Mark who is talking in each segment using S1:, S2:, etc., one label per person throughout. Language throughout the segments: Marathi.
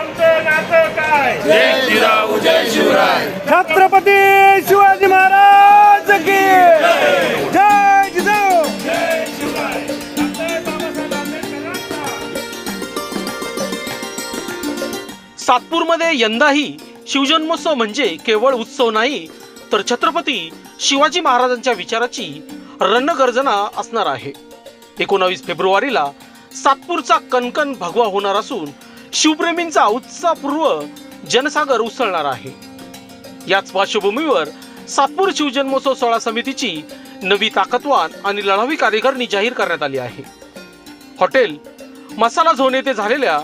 S1: आमचं नातं काय
S2: जय जिजाऊ जय शिवराय
S3: छत्रपती शिवाजी महाराज की जय जिजाऊ.
S1: जय शिवराय डॉक्टर बाबासाहेब आंबेडकरांचा
S4: सातपूरमध्ये यंदाही शिवजन्मोत्सव म्हणजे केवळ उत्सव नाही तर छत्रपती शिवाजी महाराजांच्या विचाराची रणगर्जना असणार आहे. एकोणावीस फेब्रुवारीला सातपूरचा कणकण भगवा होणार असून शिवप्रेमींचा उत्साहपूर्व जनसागर उसळणार आहे. याच पार्श्वभूमीवर सातपूर शिवजन्मोत्सव सोहळा समितीची नवी ताकदवान आणि लढावी कार्यकारिणी जाहीर करण्यात आली आहे. हॉटेल मसाला झोन येथे झालेल्या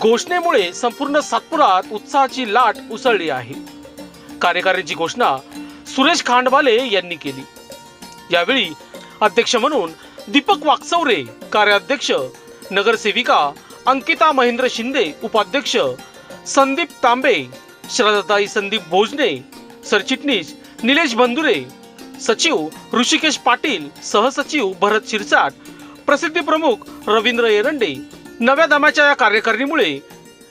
S4: घोषणेमुळे संपूर्ण सातपुरात उत्साहाची लाट उसळली आहे. कार्यकारिणीची घोषणा सुरेश खांडवाले यांनी केली. यावेळी अध्यक्ष म्हणून दीपक वाकचौरे कार्याध्यक्ष नगरसेविका अंकिता महेंद्र शिंदे उपाध्यक्ष संदीप तांबे श्रद्धाताई संदीप भोजने सरचिटणीस निलेश बंधुरे सचिव ऋषिकेश पाटील सहसचिव भरत शिरसाट प्रसिद्धी प्रमुख रवींद्र एरंडे नव्या दमाच्या या कार्यकारिणीमुळे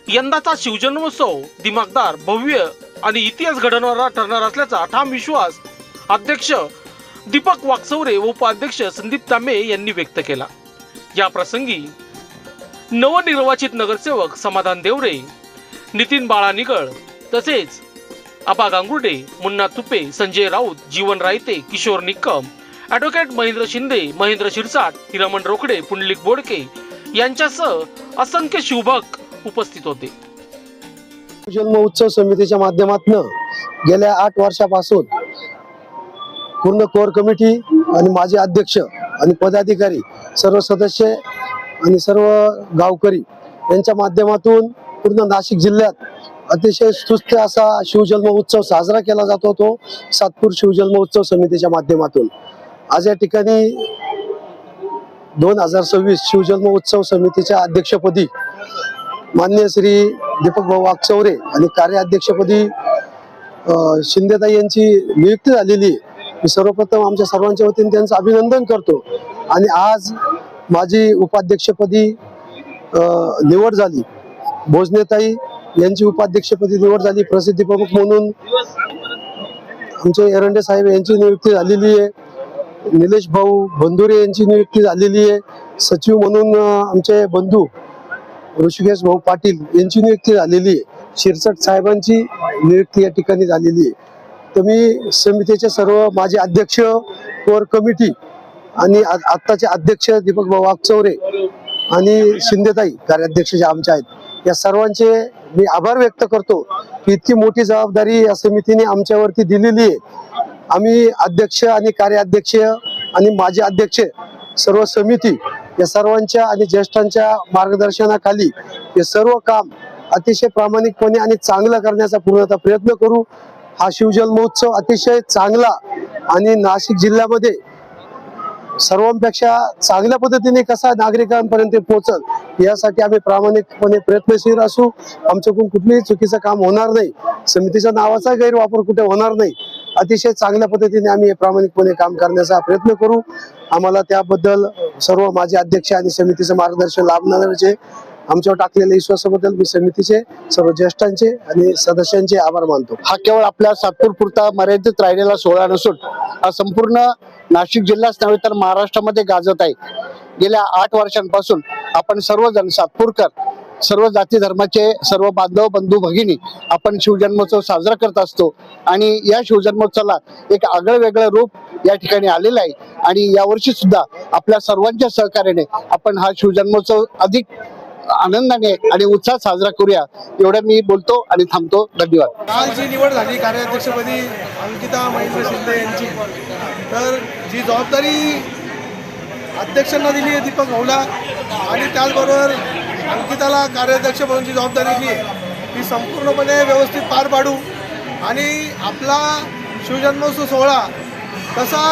S4: यंदाचा शिवजन्मोत्सव दिमागदार भव्य आणि इतिहास घडवणारा ठरणार असल्याचा ठाम विश्वास अध्यक्ष दीपक वाकचौरे व उपाध्यक्ष संदीप तांबे यांनी व्यक्त केला. या प्रसंगी नवनिर्वाचित नगरसेवक समाधान देवरे नितीन बाळा निगळ तसेच आबा गांगुर्डे मुन्ना तुपे संजय राऊत जीवन रायते किशोर निक्कम ॲडव्होकेट महेंद्र शिंदे महेंद्र शिरसाट हिरामण रोकडे पुंडलिक बोडके यांच्यासह असंख्य शिवभक्त उपस्थित होते.
S5: जन्म उत्सव समितीच्या माध्यमातून गेल्या आठ वर्षापासून पूर्ण कोर कमिटी आणि माझे अध्यक्ष आणि पदाधिकारी सर्व सदस्य आणि सर्व गावकरी यांच्या माध्यमातून पूर्ण नाशिक जिल्ह्यात अतिशय सुस्त असा शिवजन्म उत्सव साजरा केला जातो तो सातपूर शिवजन्म उत्सव समितीच्या माध्यमातून. आज या ठिकाणी दोन हजार सव्वीस शिवजन्म उत्सव समितीच्या अध्यक्षपदी मान्य श्री दीपक भाऊ वाकचौरे आणि कार्याध्यक्षपदी शिंदेताई यांची नियुक्ती झालेली आहे. मी सर्वप्रथम आमच्या सर्वांच्या वतीने त्यांचं अभिनंदन करतो. आणि आज माझी उपाध्यक्षपदी निवड झाली. भोजनेताई यांची उपाध्यक्षपदी निवड झाली. प्रसिद्धी प्रमुख म्हणून आमचे एरंडे साहेब यांची नियुक्ती झालेली आहे. निलेश भाऊ बंधुरे यांची नियुक्ती झालेली आहे. सचिव म्हणून आमचे बंधू ऋषिकेश भाऊ पाटील यांची नियुक्ती झालेली आहे. शिरसट साहेबांची नियुक्ती या ठिकाणी झालेली आहे. तर मी समितीचे सर्व माझे अध्यक्ष कोर कमिटी आणि आ- आत्ताचे अध्यक्ष दीपक भाऊ वागचौरे आणि शिंदेताई कार्याध्यक्ष जे आमचे आहेत या सर्वांचे मी आभार व्यक्त करतो की इतकी मोठी जबाबदारी या समितीने आमच्यावरती दिलेली आहे. आम्ही अध्यक्ष आणि कार्याध्यक्ष आणि माझे अध्यक्ष सर्व समिती या सर्वांच्या आणि ज्येष्ठांच्या मार्गदर्शनाखाली हे सर्व काम अतिशय प्रामाणिकपणे आणि चांगलं करण्याचा पूर्णतः प्रयत्न करू. हा शिवजन्मोत्सव अतिशय चांगला आणि नाशिक जिल्ह्यामध्ये सर्वांपेक्षा चांगल्या पद्धतीने कसा नागरिकांपर्यंत पोहोचल यासाठी आम्ही प्रामाणिकपणे प्रयत्नशील असू. आमच्याकडून कुठलीही चुकीचं काम होणार नाही. समितीच्या नावाचा गैरवापर कुठे होणार नाही. अतिशय चांगल्या पद्धतीने आम्ही प्रामाणिकपणे काम करण्याचा प्रयत्न करू. आम्हाला त्याबद्दल सर्व माझे अध्यक्ष आणि समितीचं मार्गदर्शन लाभणारचे आमच्यावर टाकलेल्या विश्वासाबद्दल मी समितीचे सर्व ज्येष्ठांचे आणि सदस्यांचे आभार मानतो.
S6: हा केवळ आपल्या सातपूर पुरता मर्यादित राहिलेला सोहळा नसून हा संपूर्ण नाशिक जिल्हाच नव्हे तर महाराष्ट्रामध्ये गाजत आहे. गेल्या आठ वर्षांपासून आपण सर्वजण सातपूरकर सर्व जाती धर्माचे सर्व बांधव बंधू भगिनी आपण शिवजन्मोत्सव साजरा करत असतो आणि या शिवजन्मोत्सवाला एक आगळं वेगळं रूप या ठिकाणी आलेलं आहे आणि यावर्षी सुद्धा आपल्या सर्वांच्या सहकार्याने आपण हा शिवजन्मोत्सव अधिक आनंदाने आणि उत्साहात साजरा करूया. एवढं मी बोलतो आणि थांबतो. धन्यवाद.
S7: काल जी निवड झाली कार्याध्यक्षपदी अंकिता महेंद्र शिंदे यांची. तर जी जबाबदारी अध्यक्षांना दिली आहे दीपक भाऊला आणि त्याचबरोबर अंकिताला कार्याध्यक्ष म्हणून जी जबाबदारी दिली आहे ती संपूर्णपणे व्यवस्थित पार पाडू. आणि आपला शिवजन्मोत्सव सोहळा तसा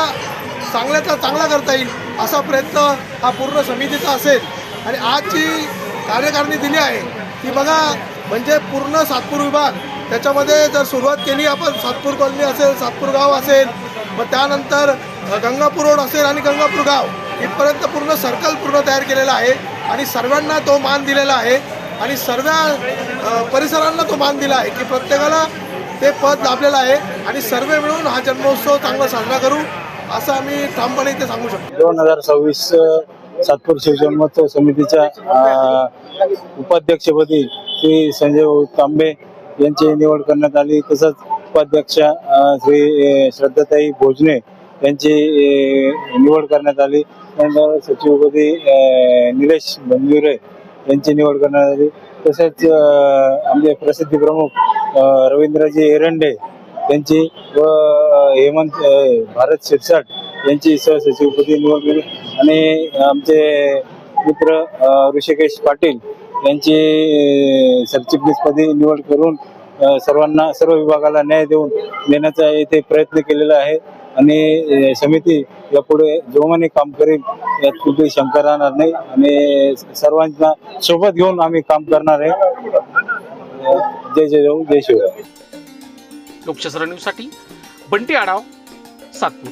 S7: चांगल्याचा चांगला करता येईल असा प्रयत्न हा पूर्ण समितीचा असेल. आणि आज जी कार्यकारिणी दिली आहे ती बघा म्हणजे पूर्ण सातपूर विभाग. त्याच्यामध्ये जर सुरुवात केली आपण सातपूर कॉलनी असेल सातपूर गाव असेल मग त्यानंतर गंगापूर रोड असेल आणि गंगापूर गाव इथपर्यंत पूर्ण सर्कल पूर्ण तयार केलेलं आहे आणि सर्वांना तो मान दिलेला आहे आणि सर्व परिसरांना तो मान दिला आहे की प्रत्येकाला ते पद लाभलेलं आहे आणि सर्व मिळून हा जन्मोत्सव चांगला साजरा करू असं आम्ही ठामपणे इथे सांगू शकतो.
S8: दोन हजार सव्वीस सातपूर शिवजन्मोत्सव समितीच्या उपाध्यक्षपदी श्री संजय तांबे यांची निवड करण्यात आली. तसंच उपाध्यक्ष श्री श्रद्धाताई भोजने यांची निवड करण्यात आली. त्यानंतर सचिवपदी निलेश बंजुरे यांची निवड करण्यात आली. तसेच आमचे प्रसिद्धी प्रमुख रवींद्रजी एरंडे यांची व हेमंत भारत शिरसाट यांची सहसचिवपदी निवड केली. आणि आमचे मित्र ऋषिकेश पाटील यांची सरचिटणीसपदी निवड करून सर्वांना सर्व विभागाला न्याय देऊन देण्याचा येथे प्रयत्न केलेला आहे. आणि समिती यापुढे जोमाने काम करेल यात कुठेही शंका राहणार नाही. आणि सर्वांना सोबत घेऊन आम्ही काम करणार आहे. जय जय जय शिवराय.
S4: लोकशास्त्र न्यूजसाठी बंटी आढाव सातपूर.